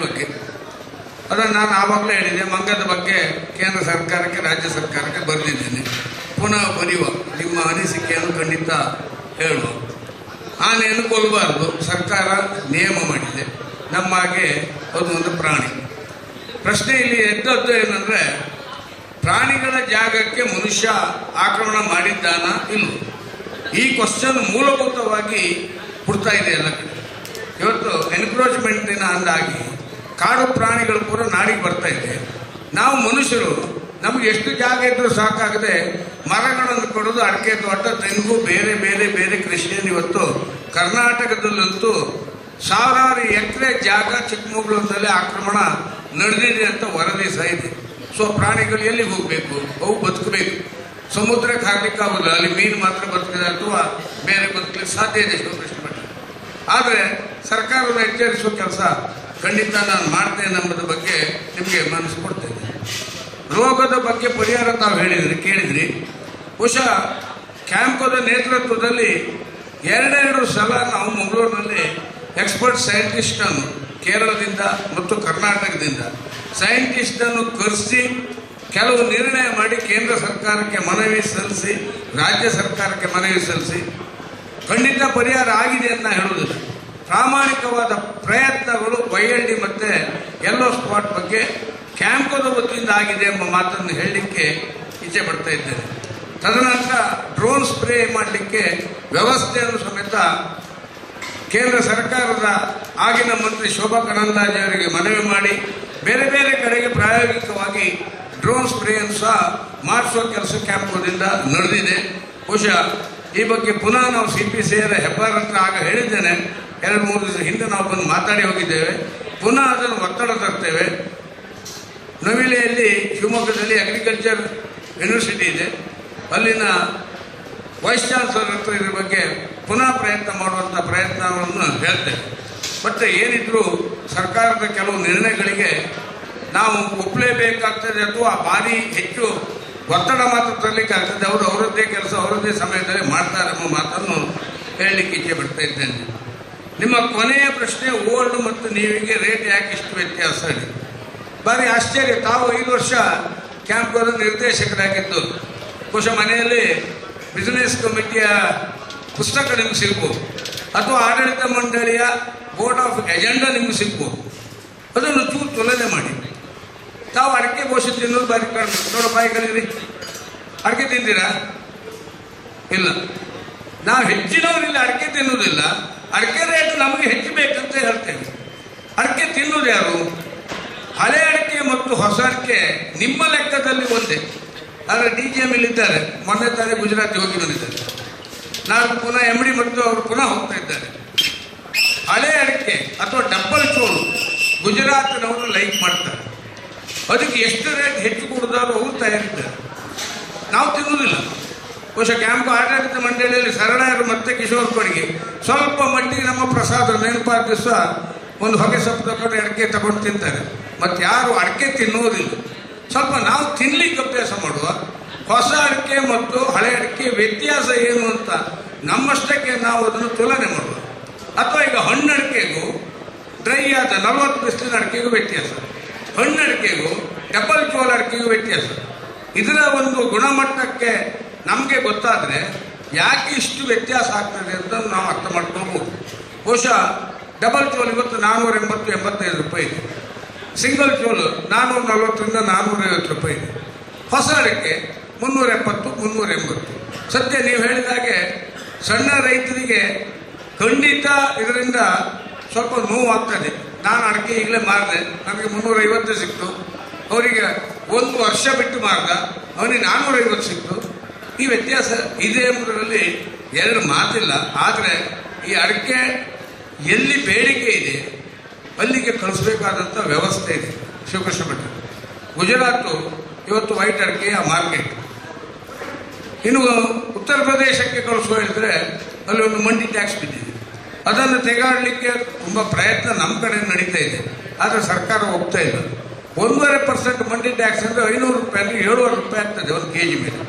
ಬಗ್ಗೆ. ಅದನ್ನು ನಾನು ಆವಾಗಲೇ ಹೇಳಿದೆ ಮಂಗದ ಬಗ್ಗೆ ಕೇಂದ್ರ ಸರ್ಕಾರಕ್ಕೆ, ರಾಜ್ಯ ಸರ್ಕಾರಕ್ಕೆ ಬರೆದಿದ್ದೇನೆ. ಪುನಃ ಬರೆಯುವ. ನಿಮ್ಮ ಅನಿಸಿಕೆಯನ್ನು ಖಂಡಿತ ಹೇಳುವ. ಆನೆಯನ್ನು ಕೊಲ್ಲಬಾರ್ದು. ಸರ್ಕಾರ ನಿಯಮ ಮಾಡಿದೆ. ನಮ್ಮ ಹಾಗೆ ಅದು ಒಂದು ಪ್ರಾಣಿ. ಪ್ರಶ್ನೆ ಇಲ್ಲಿ ಎದ್ದದ್ದು ಏನಂದರೆ, ಪ್ರಾಣಿಗಳ ಜಾಗಕ್ಕೆ ಮನುಷ್ಯ ಆಕ್ರಮಣ ಮಾಡಿದ್ದಾನ ಇಲ್ಲ ಈ ಕ್ವಶನ್ ಮೂಲಭೂತವಾಗಿ ಹುಡ್ತಾ ಇದೆ ಎಲ್ಲ ಕಡೆ. ಇವತ್ತು ಎನ್ಕ್ರೋಚ್ಮೆಂಟಿನ ಅಂದಾಗಿ ಕಾಡು ಪ್ರಾಣಿಗಳು ಕೂಡ ನಾಡಿಗೆ ಬರ್ತಾ ಇದೆ. ನಾವು ಮನುಷ್ಯರು, ನಮಗೆ ಎಷ್ಟು ಜಾಗ ಇದ್ರೂ ಸಾಕಾಗದೆ ಮರಗಳನ್ನು ಕೊಡೋದು ಅಡಿಕೆ ತೋಟ, ತೆಂಗು, ಬೇರೆ ಬೇರೆ ಬೇರೆ ಕೃಷಿಯನ್ನು ಇವತ್ತು ಕರ್ನಾಟಕದಲ್ಲಂತೂ ಸಾವಿರಾರು ಎಕರೆ ಜಾಗ ಚಿಕ್ಕಮಗಳೂರಿನಲ್ಲಿ ಆಕ್ರಮಣ ನಡೆದಿದೆ ಅಂತ ವರದಿ ಸಹ ಇದೆ. ಸೊ, ಪ್ರಾಣಿಗಳು ಎಲ್ಲಿಗೆ ಹೋಗಬೇಕು? ಅವು ಬದುಕಬೇಕು. ಸಮುದ್ರಕ್ಕೆ ಹಾಕ್ಲಿಕ್ಕೆ ಆಗೋಲ್ಲ ಅಲ್ಲಿ ಮೀನು ಮಾತ್ರ ಬದುಕಿದೆ ಅಥವಾ ಬೇರೆ ಬದುಕಲಿಕ್ಕೆ ಸಾಧ್ಯ ಇದೆ ಪ್ರಶ್ನೆ ಆದರೆ ಸರ್ಕಾರವನ್ನು ಎಚ್ಚರಿಸುವ ಕೆಲಸ ಖಂಡಿತ ನಾನು ಮಾಡ್ತೇನೆ ಅನ್ನೋದ್ರ ಬಗ್ಗೆ ನಿಮಗೆ ಮನಸ್ಸು ಕೊಡ್ತೇನೆ. ರೋಗದ ಬಗ್ಗೆ ಪರಿಹಾರ ತಾವು ಹೇಳಿದ್ರಿ, ಕೇಳಿದ್ರಿ. ಬಹುಶಃ ಕ್ಯಾಂಪದ ನೇತೃತ್ವದಲ್ಲಿ ಎರಡೆರಡು ಸಲ ನಾವು ಮಂಗಳೂರಿನಲ್ಲಿ ಎಕ್ಸ್ಪರ್ಟ್ ಸೈಂಟಿಸ್ಟನ್ನು ಕೇರಳದಿಂದ ಮತ್ತು ಕರ್ನಾಟಕದಿಂದ ಸೈಂಟಿಸ್ಟನ್ನು ಕರೆಸಿ, ಕೆಲವು ನಿರ್ಣಯ ಮಾಡಿ ಕೇಂದ್ರ ಸರ್ಕಾರಕ್ಕೆ ಮನವಿ ಸಲ್ಲಿಸಿ, ರಾಜ್ಯ ಸರ್ಕಾರಕ್ಕೆ ಮನವಿ ಸಲ್ಲಿಸಿ ಖಂಡಿತ ಪರಿಹಾರ ಆಗಿದೆ ಅಂತ ಹೇಳುವುದಿಲ್ಲ. ಪ್ರಾಮಾಣಿಕವಾದ ಪ್ರಯತ್ನಗಳು ವೈಎಲ್ಡಿ ಮತ್ತೆ ಎಲ್ಲೋ ಸ್ಪಾಟ್ ಬಗ್ಗೆ ಕ್ಯಾಂಪದ ವತಿಯಿಂದ ಆಗಿದೆ ಎಂಬ ಮಾತನ್ನು ಹೇಳಲಿಕ್ಕೆ ಇಚ್ಛೆ ಪಡ್ತಾ ಇದ್ದೇನೆ. ತದನಂತರ ಡ್ರೋನ್ ಸ್ಪ್ರೇ ಮಾಡಲಿಕ್ಕೆ ವ್ಯವಸ್ಥೆಯನ್ನು ಸಮೇತ ಕೇಂದ್ರ ಸರ್ಕಾರದ ಆಗಿನ ಮಂತ್ರಿ ಶೋಭಾ ಕರಂದ್ಲಾಜೆ ಅವರಿಗೆ ಮನವಿ ಮಾಡಿ ಬೇರೆ ಬೇರೆ ಕಡೆಗೆ ಪ್ರಾಯೋಗಿಕವಾಗಿ ಡ್ರೋನ್ ಸ್ಪ್ರೇಯನ್ನು ಸಹ ಮಾಡಿಸುವ ಕೆಲಸ ಕ್ಯಾಂಪದಿಂದ ನಡೆದಿದೆ. ಬಹುಶಃ ಈ ಬಗ್ಗೆ ಪುನಃ ನಾವು ಸಿ ಪಿ ಸಿ ಹೆಬ್ಬಾರ್ ಹತ್ರ ಆಗ ಹೇಳಿದ್ದೇನೆ. ಎರಡು ಮೂರು ದಿವಸ ಹಿಂದೆ ನಾವು ಬಂದು ಮಾತಾಡಿ ಹೋಗಿದ್ದೇವೆ. ಪುನಃ ಅದನ್ನು ಒತ್ತಡ ತರ್ತೇವೆ ನವಿಲೆಯಲ್ಲಿ ಶಿವಮೊಗ್ಗದಲ್ಲಿ ಅಗ್ರಿಕಲ್ಚರ್ ಯೂನಿವರ್ಸಿಟಿ ಇದೆ. ಅಲ್ಲಿನ ವೈಸ್ ಚಾನ್ಸಲರ್ ಹತ್ರ ಇದ್ರ ಬಗ್ಗೆ ಪುನಃ ಪ್ರಯತ್ನ ಮಾಡುವಂಥ ಪ್ರಯತ್ನವನ್ನು ಹೇಳ್ತೇವೆ ಬಟ್ ಏನಿದ್ರೂ ಸರ್ಕಾರದ ಕೆಲವು ನಿರ್ಣಯಗಳಿಗೆ ನಾವು ಒಪ್ಪಲೇಬೇಕಾಗ್ತದೆ ಅಥವಾ ಭಾರಿ ಹೆಚ್ಚು ಒತ್ತಡ ಮಾತ್ರ ತರಲಿಕ್ಕೆ ಆಗ್ತದೆ ಅವರು ಅವರದ್ದೇ ಕೆಲಸ, ಅವರದ್ದೇ ಸಮಯದಲ್ಲಿ ಮಾಡ್ತಾರೆ ಎಂಬ ಮಾತನ್ನು ಹೇಳಲಿಕ್ಕೆ ಇಚ್ಛೆ ಪಡ್ತಾ ಇದ್ದೇನೆ. ನಿಮ್ಮ ಕೊನೆಯ ಪ್ರಶ್ನೆ ಓಲ್ಡ್ ಮತ್ತು ನೀವಿಗೆ ರೇಟ್ ಯಾಕೆ ಇಷ್ಟು ವ್ಯತ್ಯಾಸ ಹೇಳಿ. ಭಾರಿ ಆಶ್ಚರ್ಯ, ತಾವು ಐದು ವರ್ಷ ಕ್ಯಾಂಪ್ಗಳ ನಿರ್ದೇಶಕರಾಗಿದ್ದು, ಬಹುಶಃ ಮನೆಯಲ್ಲಿ ಬಿಸಿನೆಸ್ ಕಮಿಟಿಯ ಪುಸ್ತಕ ನಿಮ್ಗೆ ಸಿಗ್ಬೋದು, ಅಥವಾ ಆಡಳಿತ ಮಂಡಳಿಯ ಬೋರ್ಡ್ ಆಫ್ ಎಜೆಂಡಾ ನಿಮ್ಗೆ ಸಿಗ್ಬೋದು. ಅದನ್ನು ಚೂರು ತುಲನೆ ಮಾಡಿ. ತಾವು ಅಡಿಕೆ ಬಹುಶಃ ತಿನ್ನೋದು ಬಾರಿ ನೋಡ ಬಾಯಿ ಕಲೀರಿ ಅಡಿಕೆ ತಿಂತೀರಾ? ಇಲ್ಲ. ನಾವು ಹೆಚ್ಚಿನವರಿಲ್ಲ ಅಡಿಕೆ ತಿನ್ನುವುದಿಲ್ಲ. ಅಡಿಕೆ ರೇಟ್ ನಮಗೆ ಹೆಚ್ಚು ಬೇಕಂತ ಹೇಳ್ತೇವೆ. ಅಡಿಕೆ ತಿನ್ನುವುದು ಯಾರು? ಹಳೆ ಅಡಿಕೆ ಮತ್ತು ಹೊಸ ಅಡಿಕೆ ನಿಮ್ಮ ಲೆಕ್ಕದಲ್ಲಿ ಒಂದೇ. ಆದರೆ ಡಿ ಜಿ ಎಂ ಇಲ್ಲಿದ್ದಾರೆ. ಮೊನ್ನೆ ತಾನೇ ಗುಜರಾತ್ ಹೋಗಿ ಬಂದಿದ್ದಾರೆ ನಾನು ಪುನಃ ಎಂ ಡಿ ಮತ್ತು ಅವರು ಪುನಃ ಹೋಗ್ತಾ ಇದ್ದಾರೆ. ಹಳೆ ಅಡಿಕೆ ಅಥವಾ ಡಬ್ಬಲ್ ಚೋರು ಗುಜರಾತ್ನವರು ಲೈಕ್ ಮಾಡ್ತಾರೆ. ಅದಕ್ಕೆ ಎಷ್ಟು ರೇಟ್ ಹೆಚ್ಚು ಕೊಡೋದಾದ್ರು ಅವರು ತಯಾರಿದ್ದಾರೆ. ನಾವು ತಿನ್ನುವುದಿಲ್ಲ. ಬಹುಶಃ ಕ್ಯಾಂಪ್ ಆಡಳಿತ ಮಂಡಳಿಯಲ್ಲಿ ಶರಣರು ಮತ್ತೆ ಕಿಶೋರ್ ಕೊಡಿಗೆ. ಸ್ವಲ್ಪ ಮಟ್ಟಿಗೆ ನಮ್ಮ ಪ್ರಸಾದ ನೆನಪಾದ ದಿವಸ ಒಂದು ಹೊಗೆ ಸೊಪ್ಪು ತಗೊಂಡು ಅಡಿಕೆ ತಗೊಂಡು ತಿಂತಾರೆ. ಮತ್ತು ಯಾರು ಅಡಿಕೆ ತಿನ್ನುವುದಿಲ್ಲ ಸ್ವಲ್ಪ ನಾವು ತಿನ್ಲಿಕ್ಕೆ ಅಭ್ಯಾಸ ಮಾಡುವ. ಹೊಸ ಅಡಿಕೆ ಮತ್ತು ಹಳೆ ಅಡಿಕೆ ವ್ಯತ್ಯಾಸ ಏನು ಅಂತ ನಮ್ಮಷ್ಟಕ್ಕೆ ನಾವು ಅದನ್ನು ತುಲನೆ ಮಾಡುವ. ಅಥವಾ ಈಗ ಹಣ್ಣು ಅಡಿಕೆಗೂ ಡ್ರೈ ಆದ ನಲವತ್ತು ಬಿಸಿಲಿನ ಅಡಿಕೆಗೂ ವ್ಯತ್ಯಾಸ. ಹಣ್ಣು ಅಡಿಕೆಗೂ ಡಬಲ್ ಚೋಲ್ ಅಡಿಕೆಗೂ ವ್ಯತ್ಯಾಸ. ಇದರ ಒಂದು ಗುಣಮಟ್ಟಕ್ಕೆ ನಮಗೆ ಗೊತ್ತಾದರೆ ಯಾಕೆ ಇಷ್ಟು ವ್ಯತ್ಯಾಸ ಆಗ್ತದೆ ಅಂತ ನಾವು ಅರ್ಥ ಮಾಡ್ಕೊಳ್ಬೋದು. ಬಹುಶಃ ಡಬಲ್ ಚೋಲ್ ಇವತ್ತು ನಾನ್ನೂರ ಎಂಬತ್ತು, ಎಂಬತ್ತೈದು ರೂಪಾಯಿ ಇದೆ. ಸಿಂಗಲ್ ಚೋಲು ನಾನ್ನೂರ ನಲವತ್ತರಿಂದ ನಾನ್ನೂರ ಐವತ್ತು ರೂಪಾಯಿ ಇದೆ. ಹೊಸ ಅಡಿಕೆ ಮುನ್ನೂರ ಎಪ್ಪತ್ತು, ಮುನ್ನೂರ ಎಂಬತ್ತು. ಸದ್ಯ ನೀವು ಹೇಳಿದ ಹಾಗೆ ಸಣ್ಣ ರೈತರಿಗೆ ಖಂಡಿತ ಇದರಿಂದ ಸ್ವಲ್ಪ ನೋವಾಗ್ತದೆ ನಾನು ಅಡಿಕೆ ಈಗಲೇ ಮಾರಿದೆ. ನನಗೆ ಮುನ್ನೂರ ಐವತ್ತು ಸಿಕ್ತು. ಅವರಿಗೆ ಒಂದು ವರ್ಷ ಬಿಟ್ಟು ಮಾರ್ದ. ಅವನಿಗೆ ನಾನ್ನೂರ ಐವತ್ತು ಸಿಕ್ತು. ಈ ವ್ಯತ್ಯಾಸ ಇದೆ ಎಂಬುದರಲ್ಲಿ ಎರಡು ಮಾತಿಲ್ಲ. ಆದರೆ ಈ ಅಡಿಕೆ ಎಲ್ಲಿ ಬೇಡಿಕೆ ಇದೆ, ಅಲ್ಲಿಗೆ ಕಳಿಸ್ಬೇಕಾದಂಥ ವ್ಯವಸ್ಥೆ ಇದೆ. ಶಿವಕೃಷ್ಣ ಭಟ್. ಗುಜರಾತು ಇವತ್ತು ವೈಟ್ ಅಡಿಕೆಯ ಮಾರ್ಕೆಟ್. ಇನ್ನು ಉತ್ತರ ಪ್ರದೇಶಕ್ಕೆ ಕಳಿಸುವ ಹೇಳಿದ್ರೆ ಅಲ್ಲಿ ಒಂದು ಮಂಡಿ ಟ್ಯಾಕ್ಸ್ ಬಿದ್ದಿದೆ. ಅದನ್ನು ತೆಗಾಡಲಿಕ್ಕೆ ತುಂಬ ಪ್ರಯತ್ನ ನಮ್ಮ ಕಡೆ ನಡೀತಾ ಇದೆ. ಆದರೆ ಸರ್ಕಾರ ಒಪ್ತಾ ಇಲ್ಲ. ಒಂದೂವರೆ ಪರ್ಸೆಂಟ್ ಮಂಡಿ ಟ್ಯಾಕ್ಸ್ ಅಂದರೆ ಐನೂರು ರೂಪಾಯಿ ಅಂದರೆ ಏಳುವರೆ ರೂಪಾಯಿ ಆಗ್ತದೆ ಒಂದು ಕೆ ಜಿ ಮೇಲೆ.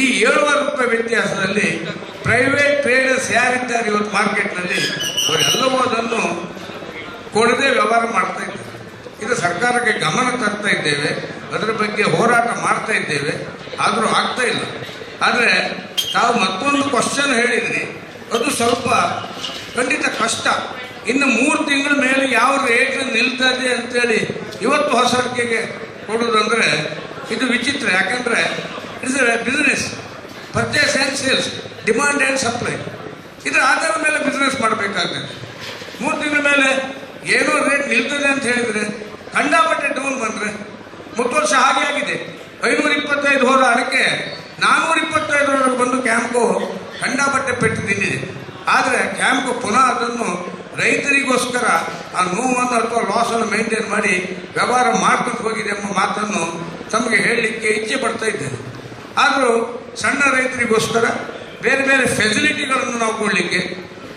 ಈ ಏಳುವರೆ ರೂಪಾಯಿ ವ್ಯತ್ಯಾಸದಲ್ಲಿ ಪ್ರೈವೇಟ್ ಟ್ರೇಡರ್ಸ್ ಯಾರಿದ್ದಾರೆ ಇವತ್ತು ಮಾರ್ಕೆಟ್ನಲ್ಲಿ ಅವರೆಲ್ಲವೂ ಅದನ್ನು ಕೊಡದೆ ವ್ಯವಹಾರ ಮಾಡ್ತಾ ಇದ್ದಾರೆ. ಇದು ಸರ್ಕಾರಕ್ಕೆ ಗಮನ ತರ್ತಾ ಇದ್ದೇವೆ, ಅದರ ಬಗ್ಗೆ ಹೋರಾಟ ಮಾಡ್ತಾ ಇದ್ದೇವೆ, ಆದರೂ ಆಗ್ತಾ ಇಲ್ಲ. ಆದರೆ ತಾವು ಮತ್ತೊಂದು ಕ್ವಶನ್ ಹೇಳಿದ್ರಿ, ಅದು ಸ್ವಲ್ಪ ಖಂಡಿತ ಕಷ್ಟ. ಇನ್ನು ಮೂರು ತಿಂಗಳ ಮೇಲೆ ಯಾವ ರೇಟ್ ನಿಲ್ತದೆ ಅಂತೇಳಿ ಇವತ್ತು ಹೊಸ ಕೊಡೋದಂದರೆ ಕೊಡೋದಂದ್ರೆ ಇದು ವಿಚಿತ್ರ. ಯಾಕಂದರೆ it's business purchase and sales demand and supply ಇದರ ಆಧಾರದ ಮೇಲೆ ಬಿಸ್ನೆಸ್ ಮಾಡಬೇಕಾಗ್ತದೆ. ಮೂರು ತಿಂಗಳ ಮೇಲೆ ಏನೋ ರೇಟ್ ನಿಲ್ತದೆ ಅಂತ ಹೇಳಿದರೆ ಕಂಡಾಪಟ್ಟೆ ಡೌನ್ ಬಂದರೆ ಮೂರು ವರ್ಷ ಹಾಗೆ ಆಗಿದೆ. ಐನೂರ ಇಪ್ಪತ್ತೈದು ಹೋದ ಅಡಿಕೆ ನಾನ್ನೂರ ಇಪ್ಪತ್ತೈದರೊಳಗೆ ಬಂದು ಕ್ಯಾಂಪು ಕಂಡಾಪಟ್ಟೆ ಪೆಟ್ಟು ತಿಂದಿದೆ. ಆದರೆ ಕ್ಯಾಂಪು ಪುನಃ ಅದನ್ನು ರೈತರಿಗೋಸ್ಕರ ಆ ನೋವನ್ನು ಅಥವಾ ಲಾಸನ್ನು ಮೇಂಟೈನ್ ಮಾಡಿ ವ್ಯವಹಾರ ಮಾಡ್ಕೊಂಡು ಹೋಗಿದೆ ಎಂಬ ಮಾತನ್ನು ತಮಗೆ ಹೇಳಲಿಕ್ಕೆ ಇಚ್ಛೆ ಪಡ್ತಾ ಇದ್ದೇನೆ. ಆದರೂ ಸಣ್ಣ ರೈತರಿಗೋಸ್ಕರ ಬೇರೆ ಬೇರೆ ಫೆಸಿಲಿಟಿಗಳನ್ನು ನಾವು ಕೊಡಲಿಕ್ಕೆ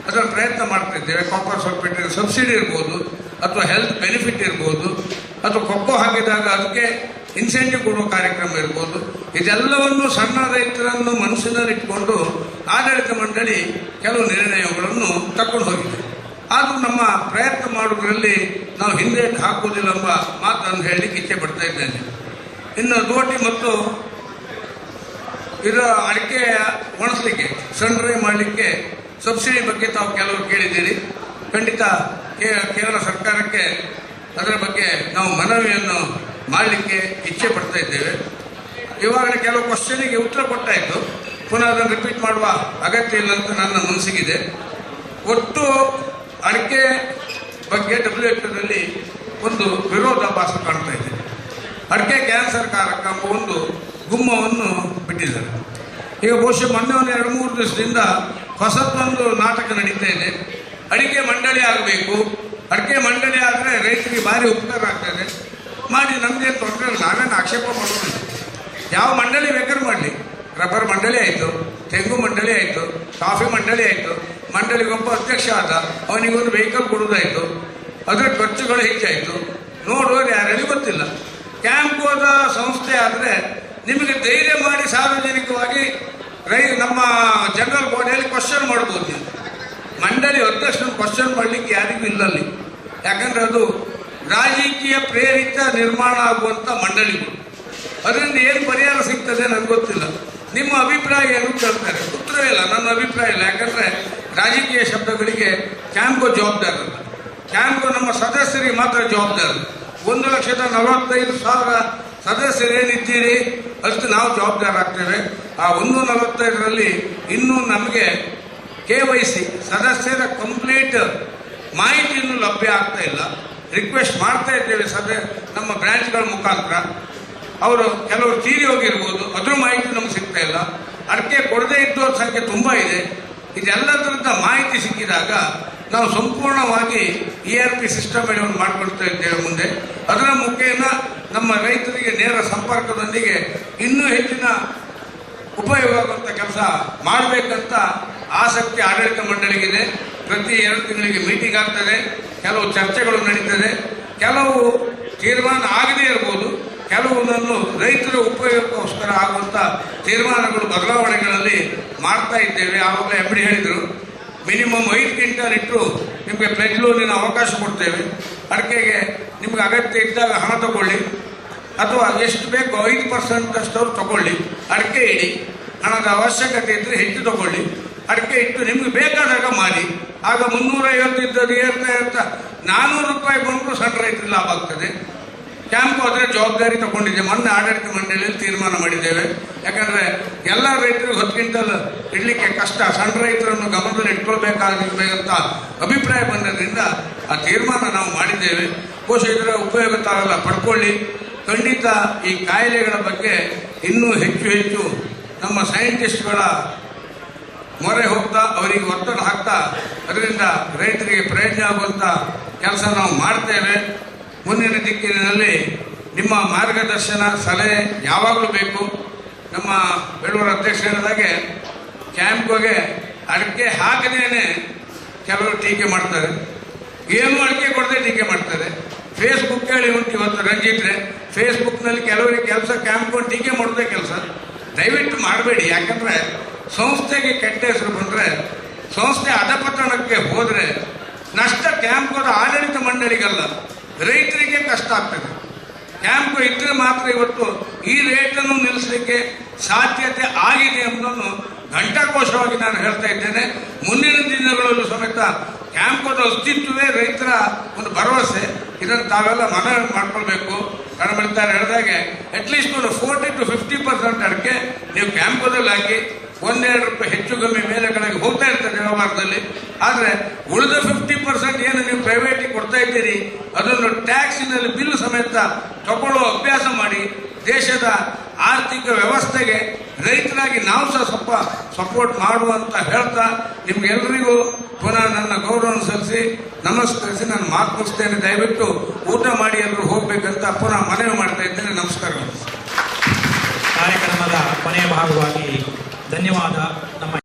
ಅದರ ಪ್ರಯತ್ನ ಮಾಡ್ತಿದ್ದೇವೆ ಕಾಪರ್ ಸಲ್ಫೇಟ್ ಸಬ್ಸಿಡಿ ಇರ್ಬೋದು ಅಥವಾ ಹೆಲ್ತ್ ಬೆನಿಫಿಟ್ ಇರ್ಬೋದು, ಅಥವಾ ಕೊಕ್ಕೋ ಹಾಕಿದಾಗ ಅದಕ್ಕೆ ಇನ್ಸೆಂಟಿವ್ ಕೊಡುವ ಕಾರ್ಯಕ್ರಮ ಇರ್ಬೋದು. ಇದೆಲ್ಲವನ್ನು ಸಣ್ಣ ರೈತರನ್ನು ಮನಸ್ಸಿನಲ್ಲಿಟ್ಟುಕೊಂಡು ಆಡಳಿತ ಮಂಡಳಿ ಕೆಲವು ನಿರ್ಣಯಗಳನ್ನು ತಕೊಂಡು ಹೋಗಿದೆ. ಆದರೂ ನಮ್ಮ ಪ್ರಯತ್ನ ಮಾಡುವುದರಲ್ಲಿ ನಾವು ಹಿಂದೆ ಹಾಕುವುದಿಲ್ಲ ಎಂಬ ಮಾತನ್ನು ಹೇಳಲಿಕ್ಕೆ ಇಚ್ಛೆ ಪಡ್ತಾ ಇದ್ದೇನೆ. ಇನ್ನು ದೋಟಿ ಮತ್ತು ಇದು ಅಡಿಕೆ ಒಣಸಲಿಕ್ಕೆ, ಸಣ್ಣ ಡ್ರೈ ಮಾಡಲಿಕ್ಕೆ ಸಬ್ಸಿಡಿ ಬಗ್ಗೆ ತಾವು ಕೆಲವರು ಕೇಳಿದ್ದೀರಿ. ಖಂಡಿತ ಕೇ- ಕೇರಳ ಸರ್ಕಾರಕ್ಕೆ ಅದರ ಬಗ್ಗೆ ನಾವು ಮನವಿಯನ್ನು ಮಾಡಲಿಕ್ಕೆ ಇಚ್ಛೆ ಪಡ್ತಾ ಇದ್ದೇವೆ. ಇವಾಗಲೇ ಕೆಲವು ಕ್ವಶನಿಗೆ ಉತ್ತರ ಕೊಟ್ಟಾಯಿತು ಪುನಃ ಅದನ್ನು ರಿಪೀಟ್ ಮಾಡುವ ಅಗತ್ಯ ಇಲ್ಲ ಅಂತ ನನ್ನ ಮನಸ್ಸಿಗಿದೆ. ಒಟ್ಟು ಅಡಿಕೆ ಬಗ್ಗೆ ಡಬ್ಲ್ಯೂ ಎಫ್ನಲ್ಲಿ ಒಂದು ವಿರೋಧಾಭಾಸ ಕಾಣ್ತಾ ಇದೆ. ಅಡಿಕೆ ಕ್ಯಾನ್ಸರ್ ಕಾರಕ ಒಂದು ಗುಮ್ಮವನ್ನು ಬಿಟ್ಟಿದ್ದಾರೆ. ಈಗ ಬಹುಶಃ ಮೊನ್ನೆ ಒಂದು ಎರಡು ಮೂರು ದಿವಸದಿಂದ ಹೊಸದೊಂದು ನಾಟಕ ನಡೀತಾ ಇದೆ. ಅಡಿಕೆ ಮಂಡಳಿ ಆಗಬೇಕು. ಅಡಿಕೆ ಮಂಡಳಿ ಆದರೆ ರೈತರಿಗೆ ಭಾರಿ ಉಪಕಾರ ಆಗ್ತದೆ ಮಾಡಿ ನಮಗೇನು ತೊಂದರೆ ನಾವೇನು ಆಕ್ಷೇಪ ಮಾಡೋದಿಲ್ಲ. ಯಾವ ಮಂಡಳಿ ಬೇಕಾದ್ರೂ ಮಾಡಲಿ. ರಬ್ಬರ್ ಮಂಡಳಿ ಆಯಿತು, ತೆಂಗು ಮಂಡಳಿ ಆಯಿತು, ಕಾಫಿ ಮಂಡಳಿ ಆಯಿತು, ಮಂಡಳಿಗೊಬ್ಬ ಅಧ್ಯಕ್ಷ ಆದ, ಅವನಿಗೊಂದು ವೆಹಿಕಲ್ ಕೊಡೋದಾಯಿತು ಅದರ ಖರ್ಚುಗಳು ಹೆಚ್ಚಾಯಿತು. ನೋಡುವವರು ಯಾರಲ್ಲಿ ಗೊತ್ತಿಲ್ಲ. ಕ್ಯಾಂಪ್ ಹೋದ ಸಂಸ್ಥೆ ಆದರೆ ನಿಮಗೆ ಧೈರ್ಯ ಮಾಡಿ ಸಾರ್ವಜನಿಕವಾಗಿ ರೈ, ನಮ್ಮ ಜನರಲ್ ಬಾಡಿಯಲ್ಲಿ ಕ್ವಶನ್ ಮಾಡ್ಬೋದು ನೀವು. ಮಂಡಳಿ ಅಧ್ಯಕ್ಷನ ಕ್ವಶನ್ ಮಾಡಲಿಕ್ಕೆ ಯಾರಿಗೂ ಇಲ್ಲ ಅಲ್ಲಿ ಯಾಕಂದ್ರೆ ಅದು ರಾಜಕೀಯ ಪ್ರೇರಿತ ನಿರ್ಮಾಣ ಆಗುವಂಥ ಮಂಡಳಿಗಳು ಅದರಿಂದ ಏನು ಪರಿಹಾರ ಸಿಗ್ತದೆ ನನಗೆ ಗೊತ್ತಿಲ್ಲ. ನಿಮ್ಮ ಅಭಿಪ್ರಾಯ ಏನು ಕೇಳ್ತಾರೆ ಉತ್ತರ ಇಲ್ಲ, ನನ್ನ ಅಭಿಪ್ರಾಯ ಇಲ್ಲ. ಯಾಕಂದರೆ ರಾಜಕೀಯ ಶಬ್ದಗಳಿಗೆ ಕ್ಯಾಂಪ್ಗೋ ಜವಾಬ್ದಾರಿ ಕ್ಯಾಂಪ್ಗೋ ನಮ್ಮ ಸದಸ್ಯರಿಗೆ ಮಾತ್ರ ಜವಾಬ್ದಾರಿ. ಒಂದು ಲಕ್ಷದ ನಲವತ್ತೈದು ಸಾವಿರ ಸದಸ್ಯರು ಏನಿದ್ದೀರಿ ಅಷ್ಟು ನಾವು ಜವಾಬ್ದಾರ ಆಗ್ತೇವೆ ಆ ಒಂದು ನಲವತ್ತೈದರಲ್ಲಿ ಇನ್ನೂ ನಮಗೆ ಕೆ ವೈ ಸಿ ಸದಸ್ಯರ ಕಂಪ್ಲೀಟ್ ಮಾಹಿತಿ ಇನ್ನೂ ಲಭ್ಯ ಆಗ್ತಾ ಇಲ್ಲ. ರಿಕ್ವೆಸ್ಟ್ ಮಾಡ್ತಾ ಇದ್ದೇವೆ ಸದ್ಯ ನಮ್ಮ ಬ್ರಾಂಚ್ಗಳ ಮುಖಾಂತರ. ಅವರು ಕೆಲವರು ತೀರಿ ಹೋಗಿರ್ಬೋದು, ಅದ್ರ ಮಾಹಿತಿ ನಮ್ಗೆ ಸಿಗ್ತಾ ಇಲ್ಲ. ಅಡಿಕೆ ಕೊಡದೇ ಇದ್ದವ್ರ ಸಂಖ್ಯೆ ತುಂಬ ಇದೆ. ಇದೆಲ್ಲದರಿಂದ ಮಾಹಿತಿ ಸಿಕ್ಕಿದಾಗ ನಾವು ಸಂಪೂರ್ಣವಾಗಿ ಇ ಆರ್ ಪಿ ಸಿಸ್ಟಮ್ ಮಾಡ್ಕೊಳ್ತಾ ಇದ್ದೇವೆ ಮುಂದೆ. ಅದರ ಮುಖೇನ ನಮ್ಮ ರೈತರಿಗೆ ನೇರ ಸಂಪರ್ಕದೊಂದಿಗೆ ಇನ್ನೂ ಹೆಚ್ಚಿನ ಉಪಯೋಗ ಆಗುವಂಥ ಕೆಲಸ ಮಾಡಬೇಕಂತ ಆಸಕ್ತಿ ಆಡಳಿತ ಮಂಡಳಿಗಿದೆ. ಪ್ರತಿ ಎರಡು ತಿಂಗಳಿಗೆ ಮೀಟಿಂಗ್ ಆಗ್ತದೆ. ಕೆಲವು ಚರ್ಚೆಗಳು ನಡೀತದೆ. ಕೆಲವು ತೀರ್ಮಾನ ಆಗದೇ ಇರ್ಬೋದು. ಕೆಲವೊಂದನ್ನು ರೈತರ ಉಪಯೋಗಕ್ಕೋಸ್ಕರ ಆಗುವಂಥ ತೀರ್ಮಾನಗಳು ಬದಲಾವಣೆಗಳಲ್ಲಿ ಮಾಡ್ತಾ ಇದ್ದೇವೆ. ಆವಾಗಲೇ ಎಂ ಡಿ ಹೇಳಿದರು, ಮಿನಿಮಮ್ ಐದು ಕ್ವಿಂಟಲ್ ಇಟ್ಟು ನಿಮಗೆ ಪ್ಲೆಜ್ ಲೋನಿನ ಅವಕಾಶ ಕೊಡ್ತೇವೆ. ಅಡಿಕೆಗೆ ನಿಮ್ಗೆ ಅಗತ್ಯ ಇದ್ದಾಗ ಹಣ ತಗೊಳ್ಳಿ. ಅಥವಾ ಎಷ್ಟು ಬೇಕೋ ಐದು ಪರ್ಸೆಂಟ್ ಅಷ್ಟವ್ರು ತಗೊಳ್ಳಿ. ಅಡಿಕೆ ಇಡಿ. ಹಣದ ಅವಶ್ಯಕತೆ ಇದ್ದರೆ ಹೆಚ್ಚು ತಗೊಳ್ಳಿ. ಅಡಿಕೆ ಇಟ್ಟು ನಿಮ್ಗೆ ಬೇಕಾದಾಗ ಮಾಡಿ. ಆಗ ಮುನ್ನೂರೈವತ್ತು ಇದ್ದದ್ದು ಏರ್ತಾ ಇರ್ತಾ ನಾನ್ನೂರು ರೂಪಾಯಿ ಬಂದರೂ ಸಣ್ಣ ರೈತರು ಲಾಭ ಆಗ್ತದೆ. ಕ್ಯಾಂಪ್ ಹೋದರೆ ಜವಾಬ್ದಾರಿ ತಗೊಂಡಿದ್ದೆ. ಮೊನ್ನೆ ಆಡಳಿತ ಮಂಡಳಿಯಲ್ಲಿ ತೀರ್ಮಾನ ಮಾಡಿದ್ದೇವೆ. ಯಾಕಂದರೆ ಎಲ್ಲ ರೈತರಿಗೆ ಹತ್ತು ಕ್ವಿಂಟಲ್ ಇಡಲಿಕ್ಕೆ ಕಷ್ಟ. ಸಣ್ಣ ರೈತರನ್ನು ಗಮನದಲ್ಲಿ ಇಟ್ಕೊಳ್ಬೇಕಾಗಿರ್ಬೇಕಂತ ಅಭಿಪ್ರಾಯ ಬಂದದ್ರಿಂದ ಆ ತೀರ್ಮಾನ ನಾವು ಮಾಡಿದ್ದೇವೆ. ಕೋಶ ಇದರ ಉಪಯೋಗ ತಾವೆಲ್ಲ ಪಡ್ಕೊಳ್ಳಿ. ಖಂಡಿತ ಈ ಕಾಯಿಲೆಗಳ ಬಗ್ಗೆ ಇನ್ನೂ ಹೆಚ್ಚು ಹೆಚ್ಚು ನಮ್ಮ ಸೈಂಟಿಸ್ಟ್ಗಳ ಮೊರೆ ಹೋಗ್ತಾ, ಅವರಿಗೆ ಒತ್ತಡ ಹಾಕ್ತಾ, ಅದರಿಂದ ರೈತರಿಗೆ ಪ್ರಯೋಜನ ಆಗುವಂಥ ಕೆಲಸ ನಾವು ಮಾಡ್ತೇವೆ. ಮುಂದಿನ ದಿಕ್ಕಿನಲ್ಲಿ ನಿಮ್ಮ ಮಾರ್ಗದರ್ಶನ, ಸಲಹೆ ಯಾವಾಗಲೂ ಬೇಕು. ನಮ್ಮ ಬೆಳೂರು ಅಧ್ಯಕ್ಷ ಹೇಳಿದಾಗೆ ಕ್ಯಾಂಪ್ಗೆ ಅಡಿಕೆ ಹಾಕದೇನೆ ಕೆಲವರು ಟೀಕೆ ಮಾಡ್ತಾರೆ. ಏನು ಅಡಿಕೆ ಕೊಡದೆ ಟೀಕೆ ಮಾಡ್ತಾರೆ. ಫೇಸ್ಬುಕ್ ಹೇಳಿ ಉಂಟು ಇವತ್ತು ರಂಜಿತ್ರೆ. ಫೇಸ್ಬುಕ್ನಲ್ಲಿ ಕೆಲವರಿಗೆ ಕೆಲಸ ಕ್ಯಾಂಪ್ಗೆ ಟೀಕೆ ಮಾಡೋದೇ ಕೆಲಸ. ದಯವಿಟ್ಟು ಮಾಡಬೇಡಿ. ಯಾಕಂದರೆ ಸಂಸ್ಥೆಗೆ ಕೆಟ್ಟ ಹೆಸರು ಬಂದರೆ, ಸಂಸ್ಥೆ ಅಧಪತನಕ್ಕೆ ಹೋದರೆ ನಷ್ಟ ಕ್ಯಾಂಪ್ಗೋದ ಆಡಳಿತ ಮಂಡಳಿಗಲ್ಲ. ರೈತರಿಗೆ ಕಷ್ಟ ಆಗ್ತದೆ. ಕ್ಯಾಂಪ್ ಇಟ್ಟರೆ ಮಾತ್ರ ಇವತ್ತು ಈ ರೇಟನ್ನು ನಿಲ್ಲಿಸಲಿಕ್ಕೆ ಸಾಧ್ಯತೆ ಆಗಿದೆ ಎಂಬುದನ್ನು ಘಂಟಾಕೋಶವಾಗಿ ನಾನು ಹೇಳ್ತಾ ಇದ್ದೇನೆ. ಮುಂದಿನ ದಿನಗಳಲ್ಲೂ ಸಮೇತ ಕ್ಯಾಂಪದ ಅಸ್ತಿತ್ವವೇ ರೈತರ ಒಂದು ಭರವಸೆ. ಇದನ್ನು ತಾವೆಲ್ಲ ಮನವಿ ಮಾಡ್ಕೊಳ್ಬೇಕು. ಕಣಮಳಿತಾರೆ ಹೇಳಿದಾಗೆ ಅಟ್ಲೀಸ್ಟ್ ಒಂದು ಫೋರ್ಟಿ ಟು ಫಿಫ್ಟಿ ಪರ್ಸೆಂಟ್ ಅಡಿಕೆ ನೀವು ಕ್ಯಾಂಪದಲ್ಲಿ ಹಾಕಿ ಒಂದೆರಡು ರೂಪಾಯಿ ಹೆಚ್ಚು ಕಮ್ಮಿ ಮೇಲೆ ಕಡೆಗೆ ಹೋಗ್ತಾ ಇರ್ತದೆ ವ್ಯವಹಾರದಲ್ಲಿ. ಆದರೆ ಉಳಿದ ಫಿಫ್ಟಿ ಪರ್ಸೆಂಟ್ ಏನು ನೀವು ಪ್ರೈವೇಟಿಗೆ ಕೊಡ್ತಾ ಇದ್ದೀರಿ, ಅದನ್ನು ಟ್ಯಾಕ್ಸಿನಲ್ಲಿ ಬಿಲ್ ಸಮೇತ ತಗೊಳ್ಳೋ ಅಭ್ಯಾಸ ಮಾಡಿ ದೇಶದ ಆರ್ಥಿಕ ವ್ಯವಸ್ಥೆಗೆ ರೈತರಾಗಿ ನಾವು ಸಹ ಸ್ವಲ್ಪ ಸಪೋರ್ಟ್ ಮಾಡುವಂತ ಹೇಳ್ತಾ ನಿಮ್ಗೆಲ್ರಿಗೂ ಪುನಃ ನನ್ನ ಗೌರವ ಸಲ್ಲಿಸಿ ನಮಸ್ಕರಿಸಿ ನಾನು ಮಾತು ಮುಗಿಸ್ತೇನೆ. ದಯವಿಟ್ಟು ಊಟ ಮಾಡಿ ಎಲ್ಲರೂ ಹೋಗ್ಬೇಕಂತ ಪುನಃ ಮನವಿ ಮಾಡ್ತಾ ಇದ್ದೇನೆ. ನಮಸ್ಕಾರಗಳು ಕಾರ್ಯಕ್ರಮದ ಕೊನೆಯ ಭಾಗವಾಗಿ ಧನ್ಯವಾದ ನಮ್ಮ